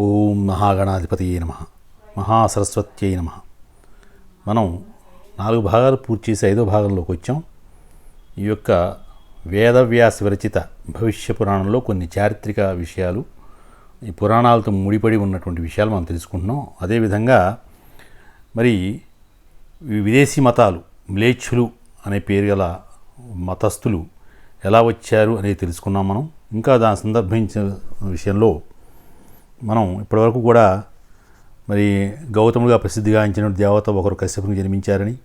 ఓం మహాగణాధిపతియే నమ. మహాసరస్వత్యై నమ. మనం నాలుగు భాగాలు పూర్తి చేసి ఐదో భాగంలోకి వచ్చాం. ఈ యొక్క వేదవ్యాస విరచిత భవిష్య పురాణంలో కొన్ని చారిత్రక విషయాలు ఈ పురాణాలతో ముడిపడి ఉన్నటువంటి విషయాలు మనం తెలుసుకుంటున్నాం. అదేవిధంగా మరి విదేశీ మతాలు మ్లేచ్ఛులు అనే పేరు గల మతస్థులు ఎలా వచ్చారు అనేది తెలుసుకున్నాం మనం. ఇంకా దాని సందర్భించిన విషయంలో మనం ఇప్పటివరకు కూడా మరి గౌతముడిగా ప్రసిద్ధిగాంచిన దేవత ఒకరు కశ్యపుని జన్మించారని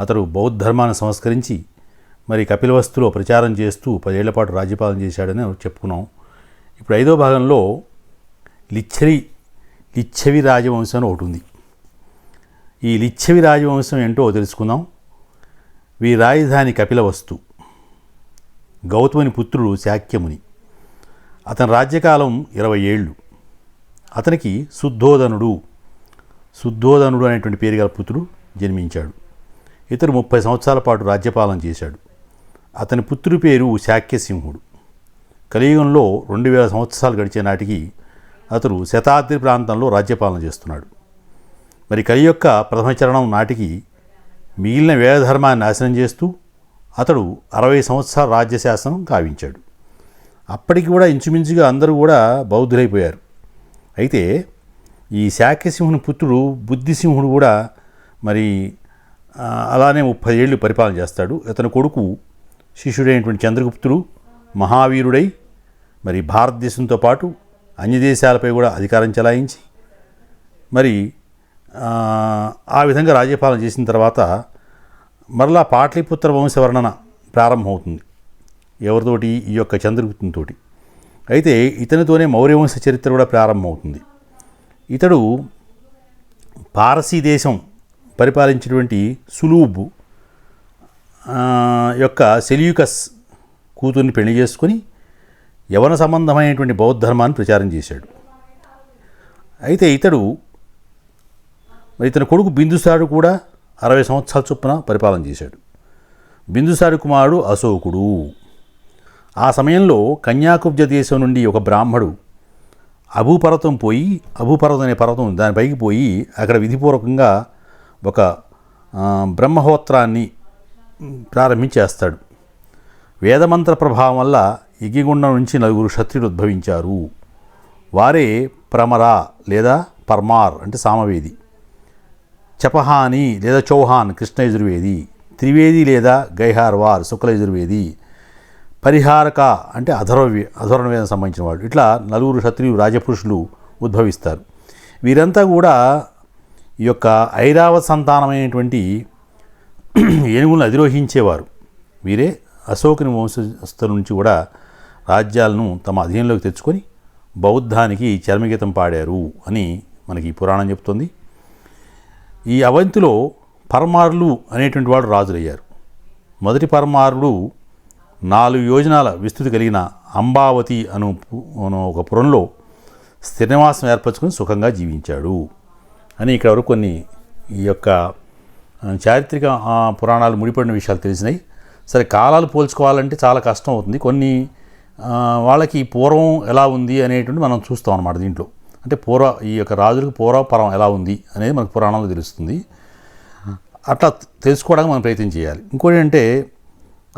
అతడు బౌద్ధ ధర్మాన్ని సంస్కరించి మరి కపిలవస్తులో ప్రచారం చేస్తూ పదేళ్ళ పాటు రాజ్యపాలన చేశాడని చెప్పుకున్నాం. ఇప్పుడు ఐదో భాగంలో లిచ్చవి లిచ్చవి రాజవంశం అని ఒకటి ఉంది ఈ లిచ్చవి రాజవంశం ఏంటో తెలుసుకుందాం. వీరి రాజధాని కపిలవస్తు గౌతముని పుత్రుడు శాక్యముని. అతని రాజ్యకాలం ఇరవై ఏళ్ళు. అతనికి శుద్ధోదనుడు శుద్ధోదనుడు అనేటువంటి పేరు గల పుత్రుడు జన్మించాడు. ఇతడు ముప్పై సంవత్సరాల పాటు రాజ్యపాలన చేశాడు. అతని పుత్రుడి పేరు శాక్యసింహుడు. కలియుగంలో రెండు వేల సంవత్సరాలు గడిచే నాటికి అతడు శతాద్రి ప్రాంతంలో రాజ్యపాలన చేస్తున్నాడు. మరి కలి యొక్క ప్రథమ చరణం నాటికి మిగిలిన వేదధర్మాన్ని నాశనం చేస్తూ అతడు అరవై సంవత్సరాల రాజ్యశాసనం కావించాడు అప్పటికి కూడా ఇంచుమించుగా అందరూ కూడా బౌద్ధులైపోయారు. అయితే ఈ శాక్యసింహుని పుత్రుడు బుద్ధిసింహుడు కూడా మరి అలానే ముప్పై ఏళ్ళు పరిపాలన చేస్తాడు. ఇతని కొడుకు శిష్యుడైనటువంటి చంద్రగుప్తుడు మహావీరుడై మరి భారతదేశంతో పాటు అన్య దేశాలపై కూడా అధికారం చెలాయించి మరి ఆ, ఆ విధంగా రాజ్యపాలన చేసిన తర్వాత మరలా పాటలీపుత్ర వంశవర్ణన ప్రారంభమవుతుంది. ఎవరితోటి? ఈ యొక్క చంద్రగుప్తునితోటి. అయితే ఇతనితోనే మౌర్యవంశ చరిత్ర కూడా ప్రారంభమవుతుంది. ఇతడు పారసీ దేశం పరిపాలించినటువంటి సులూబు యొక్క సెల్యూకస్ కూతుర్ని పెళ్ళి చేసుకొని యవన సంబంధమైనటువంటి బౌద్ధ ధర్మాన్ని ప్రచారం చేశాడు. అయితే ఇతడు మరి ఇతని కొడుకు బిందుసారుడు కూడా అరవై సంవత్సరాల చొప్పున పరిపాలన చేశాడు. బిందుసారు కుమారుడు అశోకుడు. ఆ సమయంలో కన్యాకుబ్జ దేశం నుండి ఒక బ్రాహ్మడు అభూపర్వతం పోయి అభూపర్వతం అనే పర్వతం దానిపైకి పోయి అక్కడ విధిపూర్వకంగా ఒక బ్రహ్మహోత్రాన్ని ప్రారంభించేస్తాడు. వేదమంత్ర ప్రభావం వల్ల ఇగిగుండం నుంచి నలుగురు క్షత్రియులు ఉద్భవించారు. వారే ప్రమరా లేదా పర్మార్ అంటే సామవేది. చపహాని లేదా చౌహాన్ కృష్ణ యజుర్వేది. త్రివేది లేదా గైహార్వార్ శుక్ల యజుర్వేది. పరిహారక అంటే అధర్వ అధర్వణవేదం సంబంధించిన వాడు ఇట్లా నలుగురు క్షత్రియులు రాజపురుషులు ఉద్భవిస్తారు. వీరంతా కూడా ఈ యొక్క ఐరావత్ సంతానమైనటువంటి ఏనుగులను అధిరోహించేవారు. వీరే అశోకుని వంశస్థుల నుంచి కూడా రాజ్యాలను తమ అధీనంలోకి తెచ్చుకొని బౌద్ధానికి చర్మగీతం పాడారు అని మనకి పురాణం చెప్తుంది. ఈ అవంతిలో పరమారులు అనేటువంటి వాడు రాజులయ్యారు. మొదటి పరమారుడు నాలుగు యోజనాల విస్తృతి కలిగిన అంబావతి అను ఒక పురంలో స్థిరనివాసం ఏర్పరచుకుని సుఖంగా జీవించాడు. అని ఇక్కడ వరకు కొన్ని ఈ యొక్క చారిత్రక పురాణాలు ముడిపడిన విషయాలు తెలిసినాయి. సరే కాలాలు పోల్చుకోవాలంటే చాలా కష్టం అవుతుంది. కొన్ని వాళ్ళకి పూర్వం ఎలా ఉంది అనేటువంటి మనం చూస్తాం అన్నమాట దీంట్లో. అంటే పూర్వ ఈ యొక్క రాజులకు పూర్వపరం ఎలా ఉంది అనేది మనకు పురాణంలో తెలుస్తుంది. అట్లా తెలుసుకోవడానికి మనం ప్రయత్నం చేయాలి. ఇంకోటి అంటే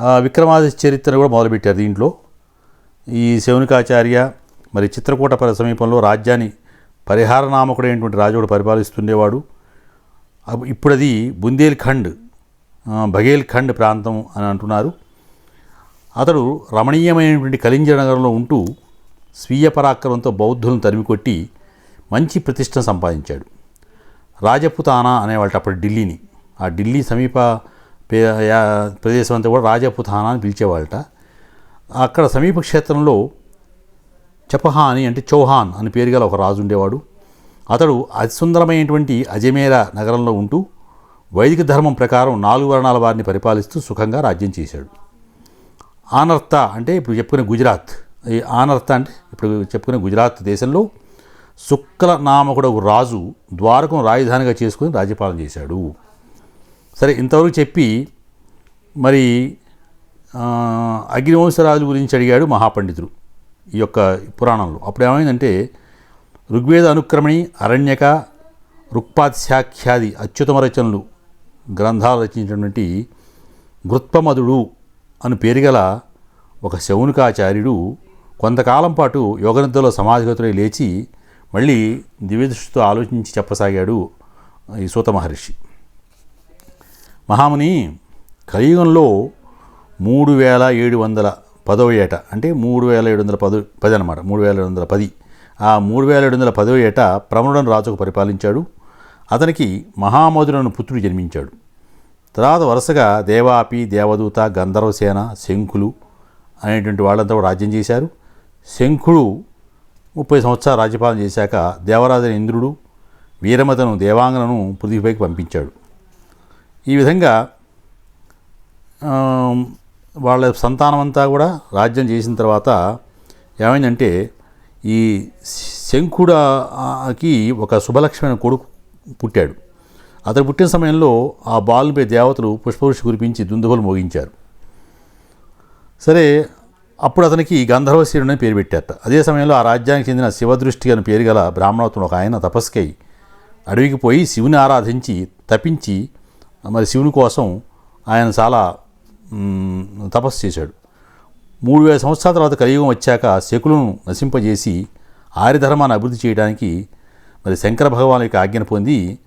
విక్రమాదిత్య చరిత్ర కూడా మొదలుపెట్టారు దీంట్లో. ఈ శౌనికాచార్య మరి చిత్రకూట పరి సమీపంలో రాజ్యాన్ని పరిహార నామకుడైనటువంటి రాజుడు పరిపాలిస్తుండేవాడు. ఇప్పుడది ఇప్పుడు అది బుందేల్ఖండ్ బఘేల్ఖండ్ ప్రాంతం అని అంటున్నారు. అతడు రమణీయమైనటువంటి కళింజ నగరంలో ఉంటూ స్వీయ పరాక్రమంతో బౌద్ధులను తరిమికొట్టి మంచి ప్రతిష్టను సంపాదించాడు. రాజపుతానా అనేవాళ్ళు అప్పుడు ఢిల్లీని. ఆ ఢిల్లీ సమీప ప్రదేశం అంతా కూడా రాజపుతానా అని పిలిచేవాళ్ళట. అక్కడ సమీప క్షేత్రంలో చపహాని అంటే చౌహాన్ అని పేరు గల ఒక రాజు ఉండేవాడు. అతడు అతి సుందరమైనటువంటి అజమేర నగరంలో ఉంటూ వైదిక ధర్మం ప్రకారం నాలుగు వర్ణాల వారిని పరిపాలిస్తూ సుఖంగా రాజ్యం చేశాడు. ఆనర్త అంటే ఇప్పుడు చెప్పుకునే గుజరాత్. ఈ ఆనర్త అంటే ఇప్పుడు చెప్పుకునే గుజరాత్ దేశంలో శుక్ల నామకుడు రాజు ద్వారకం రాజధానిగా చేసుకుని రాజ్యపాలన చేశాడు. సరే ఇంతవరకు చెప్పి మరి అగ్నివంశరాజు గురించి అడిగాడు మహాపండితుడు ఈ యొక్క పురాణంలో. అప్పుడు ఏమైందంటే ఋగ్వేద అనుక్రమణి అరణ్యక రుక్పాత్శాఖ్యాది అత్యుతమ రచనలు గ్రంథాలు రచించినటువంటి గృత్పమధుడు అని పేరుగల ఒక శౌనికాచార్యుడు కొంతకాలం పాటు యోగనిద్రలో సమాధిగతులై లేచి మళ్ళీ దివ్యదృష్టితో ఆలోచించి చెప్పసాగాడు ఈ సూత మహర్షి. మహాముని కలియుగంలో మూడు వేల ఏడు వందల పదవ ఏట అంటే మూడు వేల ఏడు వందల పది పది అనమాట మూడు వేల ఏడు వందల పది. ఆ మూడు వేల ఏడు వందల పదవ ఏట ప్రమణుడను రాజుకు పరిపాలించాడు. అతనికి మహామధురను పుత్రుడు జన్మించాడు. తర్వాత వరుసగా దేవాపి దేవదూత గంధర్వసేన శంఖులు అనేటువంటి వాళ్ళంతా కూడా రాజ్యం చేశారు. శంఖుడు ముప్పై సంవత్సరాలు రాజ్యపాలన చేశాక దేవరాజైన ఇంద్రుడు వీరమతను దేవాంగనను పృథ్వీపైకి పంపించాడు. ఈ విధంగా వాళ్ళ సంతానం అంతా కూడా రాజ్యం చేసిన తర్వాత ఏమైందంటే ఈ శంకుడకి ఒక శుభలక్ష్మైన కొడుకు పుట్టాడు. అతను పుట్టిన సమయంలో ఆ బాలుపై దేవతలు పుష్పవృష్టి కురిపించి దుందుబలు మోగించారు. సరే అప్పుడు అతనికి గంధర్వశీరుడు అని పేరు పెట్టారట. అదే సమయంలో ఆ రాజ్యానికి చెందిన శివదృష్టి అని పేరు గల బ్రాహ్మణోత్తముడు ఒక ఆయన తపస్కై అడవికి పోయి శివుని ఆరాధించి తపించి మరి శివుని కోసం ఆయన చాలా తపస్సు చేశాడు. మూడు వేల సంవత్సరాల తర్వాత కలియుగం వచ్చాక శకులను నశింపజేసి ఆర్యధర్మాన్ని అభివృద్ధి చేయడానికి మరి శంకర భగవాన్ యొక్క ఆజ్ఞను పొంది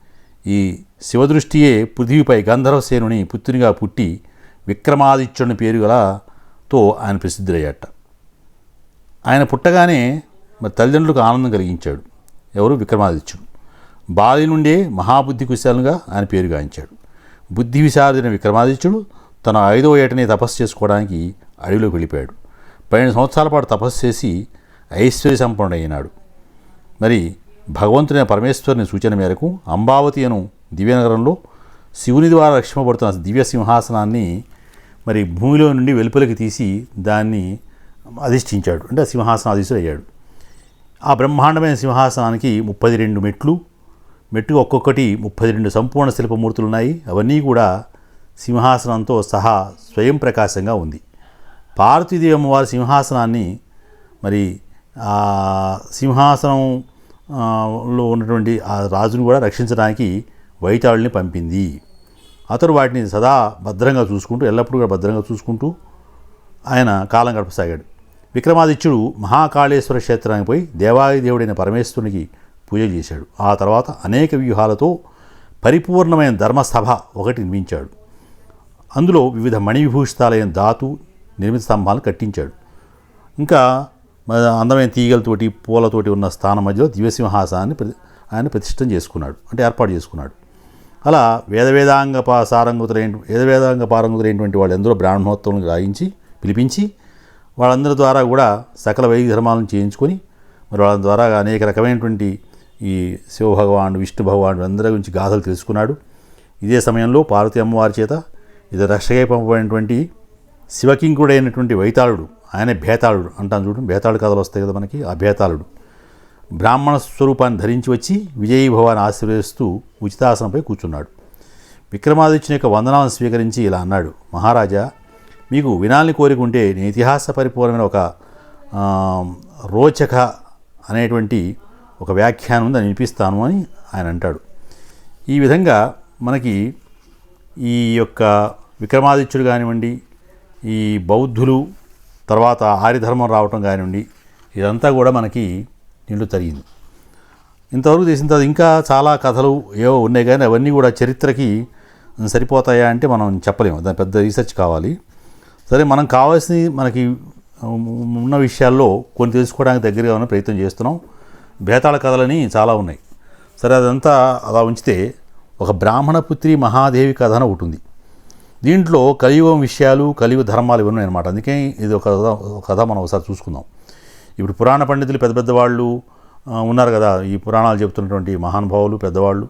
ఈ శివదృష్టియే పృథ్వీపై గంధర్వసేనుని పుత్రునిగా పుట్టి విక్రమాదిత్యుని పేరు గలతో ఆయన ప్రసిద్ధులయ్యాట. ఆయన పుట్టగానే మరి తల్లిదండ్రులకు ఆనందం కలిగించాడు. ఎవరు? విక్రమాదిత్యుడు. బాలి నుండే మహాబుద్ధి కుశాలుగా ఆయన పేరు గాయించాడు బుద్ధి విశారదిన విక్రమాదిత్యుడు తన ఐదవ ఏటనే తపస్సు చేసుకోవడానికి అడవిలోకి వెళ్ళిపోయాడు. పన్నెండు సంవత్సరాల పాటు తపస్సు చేసి ఐశ్వర్య సంపన్నుడైనాడు మరి భగవంతుని పరమేశ్వరుని సూచన మేరకు అంబావతి అను దివ్యనగరంలో శివుని ద్వారా రక్షింపబడుతున్న దివ్య సింహాసనాన్ని మరి భూమిలో నుండి వెలుపలికి తీసి దాన్ని అధిష్ఠించాడు. అంటే సింహాసనం అయ్యాడు ఆ బ్రహ్మాండమైన సింహాసనానికి ముప్పది రెండు మెట్లు మెట్టుకు ఒక్కొక్కటి ముప్పై రెండు సంపూర్ణ శిల్పమూర్తులు ఉన్నాయి అవన్నీ కూడా సింహాసనంతో సహా స్వయం ప్రకాశంగా ఉంది. పార్వతీదేవి అమ్మవారి సింహాసనాన్ని మరి ఆ సింహాసనం లో ఉన్నటువంటి ఆ రాజును కూడా రక్షించడానికి వైతాళుని పంపింది. అతడు వాటిని సదా భద్రంగా చూసుకుంటూ ఎల్లప్పుడూ కూడా భద్రంగా చూసుకుంటూ ఆయన కాలం గడపసాగాడు. విక్రమాదిత్యుడు మహాకాళేశ్వర క్షేత్రానికి పోయి దేవాదిదేవుడైన పరమేశ్వరునికి పూజ చేశాడు. ఆ తర్వాత అనేక వ్యూహాలతో పరిపూర్ణమైన ధర్మసభ ఒకటి నిర్మించాడు. అందులో వివిధ మణివిభూషితాలైన ధాతు నిర్మిత స్తంభాలను కట్టించాడు. ఇంకా అందమైన తీగలతోటి పూలతోటి ఉన్న స్థానం మధ్యలో దివ్యసింహాసాన్ని ప్రతి ఆయన ప్రతిష్టం చేసుకున్నాడు. అంటే ఏర్పాటు చేసుకున్నాడు. అలా వేద వేదాంగ వేదవేదాంగ సారంగుతులైన వేద వేదాంగ పారంగుతులైనటువంటి వాళ్ళు ఎందరో బ్రాహ్మణోత్సవం గాయించి పిలిపించి వాళ్ళందరి ద్వారా కూడా సకల వైదిక ధర్మాలను చేయించుకొని మరి వాళ్ళ ద్వారా అనేక రకమైనటువంటి ఈ శివభగవానుడు విష్ణు భగవానుడు అందరి గురించి గాథలు తెలుసుకున్నాడు. ఇదే సమయంలో పార్వతి అమ్మవారి చేత ఇది రక్షకై పంపబడినటువంటి శివకింకుడైనటువంటి వైతాళుడు ఆయనే భేతాళుడు అంటాను చూడు భేతాళు కథలు వస్తాయి కదా మనకి ఆ భేతాళుడు. బ్రాహ్మణ స్వరూపాన్ని ధరించి వచ్చి విజయ భవాన్ని ఆశీర్వదిస్తూ ఉచితాసనంపై కూర్చున్నాడు. విక్రమాదిత్యుని యొక్క వందనాలను స్వీకరించి ఇలా అన్నాడు మహారాజా మీకు వినాలని కోరిక ఉంటే నేను ఇతిహాస పరిపూర్ణమైన ఒక రోచక అనేటువంటి ఒక వ్యాఖ్యానం ఉంది, వినిపిస్తాను అని ఆయన అంటాడు. ఈ విధంగా మనకి ఈ యొక్క విక్రమాదిత్యుడు కానివ్వండి ఈ బౌద్ధులు తర్వాత ఆర్యధర్మం రావటం కానివ్వండి ఇదంతా కూడా మనకి నిండు తరిగింది. ఇంతవరకు చేసిన తర్వాత ఇంకా చాలా కథలు ఏవో ఉన్నాయి కానీ అవన్నీ కూడా చరిత్రకి సరిపోతాయా అంటే మనం చెప్పలేము. దాని పెద్ద రీసెర్చ్ కావాలి. సరే మనం కావాల్సిన మనకి ఉన్న విషయాల్లో కొన్ని తెలుసుకోవడానికి దగ్గరగా ఉన్న ప్రయత్నం చేస్తున్నాం. బేతాళ కథలని చాలా ఉన్నాయి. సరే అదంతా అలా ఉంచితే ఒక బ్రాహ్మణ పుత్రి మహాదేవి కథ అని ఒకటి ఉంది. దీంట్లో కలియుగం విషయాలు కలియుగ ధర్మాలు ఇవన్నీ అనమాట అందుకే ఇది ఒక కథ ఒక కథ మనం ఒకసారి చూసుకుందాం. ఇప్పుడు పురాణ పండితులు పెద్ద పెద్ద వాళ్ళు ఉన్నారు కదా ఈ పురాణాలు చెప్తున్నటువంటి మహానుభావులు పెద్దవాళ్ళు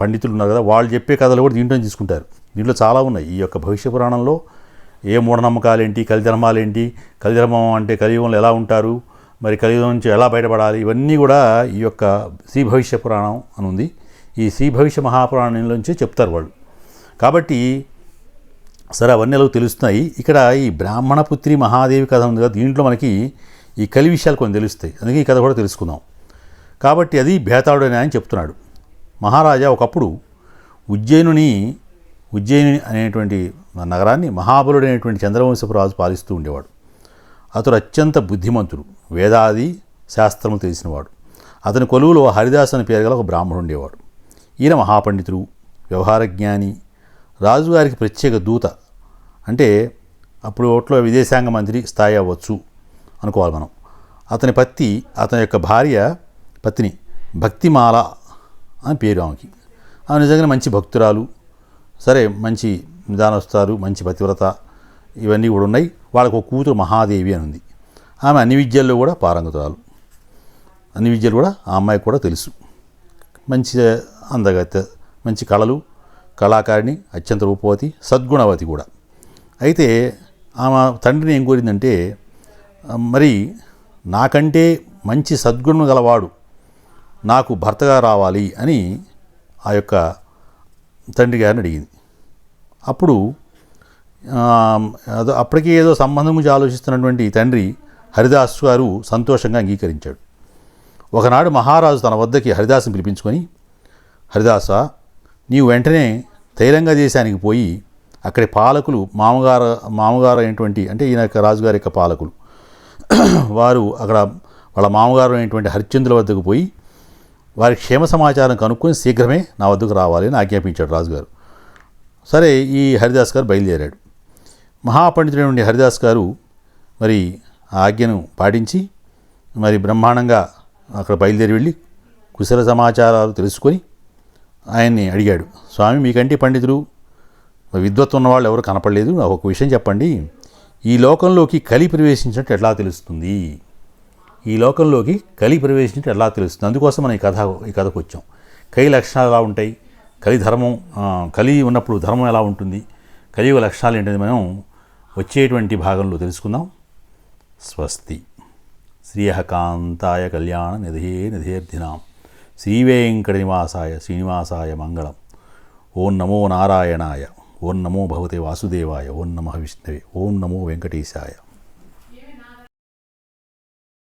పండితులు ఉన్నారు కదా వాళ్ళు చెప్పే కథలు కూడా దీంట్లో తీసుకుంటారు. దీంట్లో చాలా ఉన్నాయి. ఈ యొక్క భవిష్య పురాణంలో ఏ మూఢనమ్మకాలు ఏంటి కలిధర్మాలు ఏంటి కలిధర్మం అంటే కలియుగంలో ఎలా ఉంటారు మరి కలియుగం నుంచి ఎలా బయటపడాలి? ఇవన్నీ కూడా ఈ యొక్క శ్రీ భవిష్య పురాణం అని ఉంది. ఈ శ్రీ భవిష్య మహాపురాణంలోంచి చెప్తారు వాళ్ళు. కాబట్టి సరే అవన్నీ ఎలా తెలుస్తున్నాయి. ఇక్కడ ఈ బ్రాహ్మణ పుత్రి మహాదేవి కథ ఉంది కదా దీంట్లో మనకి ఈ కలి విషయాలు కొన్ని తెలుస్తాయి. అందుకే ఈ కథ కూడా తెలుసుకుందాం. కాబట్టి అది భేతాళుడని ఆయన చెప్తున్నాడు. మహారాజా ఒకప్పుడు ఉజ్జయినుని ఉజ్జయిని అనేటువంటి నగరాన్ని మహాబలుడైనటువంటి చంద్రవంశపు రాజు పాలిస్తూ ఉండేవాడు. అతడు అత్యంత బుద్ధిమంతుడు. వేదాది శాస్త్రము తెలిసినవాడు. అతని కొలువులో హరిదాస్ అని పేరు గల ఒక బ్రాహ్మణుడు ఉండేవాడు. ఈయన మహాపండితుడు వ్యవహార జ్ఞాని రాజుగారికి ప్రత్యేక దూత. అంటే అప్పుడు ఓట్లో విదేశాంగ మంత్రి స్థాయి అవ్వచ్చు అనుకోవాలి మనం. అతని పత్తి అతని యొక్క భార్య పత్ని భక్తిమాల అని పేరు ఆమెకి. ఆమె నిజంగా మంచి భక్తురాలు. సరే మంచి నిదానస్తారు మంచి పతివ్రత ఇవన్నీ కూడా ఉన్నాయి. వాళ్ళకు ఒక కూతురు మహాదేవి అని ఉంది. ఆమె అన్ని విద్యల్లో కూడా పారంగతురాలు. అన్ని విద్యలు కూడా ఆ అమ్మాయికి కూడా తెలుసు. మంచి అందగత్య మంచి కళలు కళాకారిణి అత్యంత రూపవతి సద్గుణవతి కూడా. అయితే ఆమె తండ్రిని ఏం కోరిందంటే మరి నాకంటే మంచి సద్గుణం గలవాడు నాకు భర్తగా రావాలి అని ఆ యొక్క తండ్రి గారిని అడిగింది. అప్పుడు అదో అప్పటికే ఏదో సంబంధం గురించి ఆలోచిస్తున్నటువంటి తండ్రి హరిదాస్ గారు సంతోషంగా అంగీకరించాడు. ఒకనాడు మహారాజు తన వద్దకి హరిదాసుని పిలిపించుకొని హరిదాస నీవు వెంటనే తైలంగ దేశానికి పోయి అక్కడి పాలకులు మామగారు మామగారు అయినటువంటి అంటే ఈయన యొక్క రాజుగారి యొక్క పాలకులు వారు అక్కడ వాళ్ళ మామగారు అయినటువంటి హరిశ్చంద్రుల వద్దకు పోయి వారి క్షేమ సమాచారం కనుక్కొని శీఘ్రమే నా వద్దకు రావాలి అని ఆజ్ఞాపించాడు రాజుగారు. సరే ఈ హరిదాస్ గారు బయలుదేరాడు. మహాపండితుడైనటువంటి హరిదాస్ గారు మరి ఆజ్ఞను పాటించి మరి బ్రహ్మాండంగా అక్కడ బయలుదేరి వెళ్ళి కుశల సమాచారాలు తెలుసుకొని ఆయన్ని అడిగాడు స్వామి మీకంటే పండితులు విద్వత్ ఉన్నవాళ్ళు ఎవరు కనపడలేదు? ఒక విషయం చెప్పండి. ఈ లోకంలోకి కలి ప్రవేశించినట్టు ఎట్లా తెలుస్తుంది? ఈ లోకంలోకి కలి ప్రవేశించినట్టు ఎలా తెలుస్తుంది? అందుకోసం మనం ఈ కథ ఈ కథకు వచ్చాం. కలి లక్షణాలు ఎలా ఉంటాయి? కలి ధర్మం కలి ఉన్నప్పుడు ధర్మం ఎలా ఉంటుంది? కలియుగ లక్షణాలు ఏంటనేది మనం వచ్చేటువంటి భాగంలో తెలుసుకుందాం. స్వస్తి. శ్రీయకాంతాయ కళ్యాణ నిధే నిధేర్ధినాం. శ్రీవేంకట నివాసాయ శ్రీనివాసాయ మంగళం. ఓం నమో నారాయణాయ. ఓం నమో భగవతే వాసుదేవాయ. ఓం నమ విష్ణవే. ఓం నమో వెంకటేశాయ.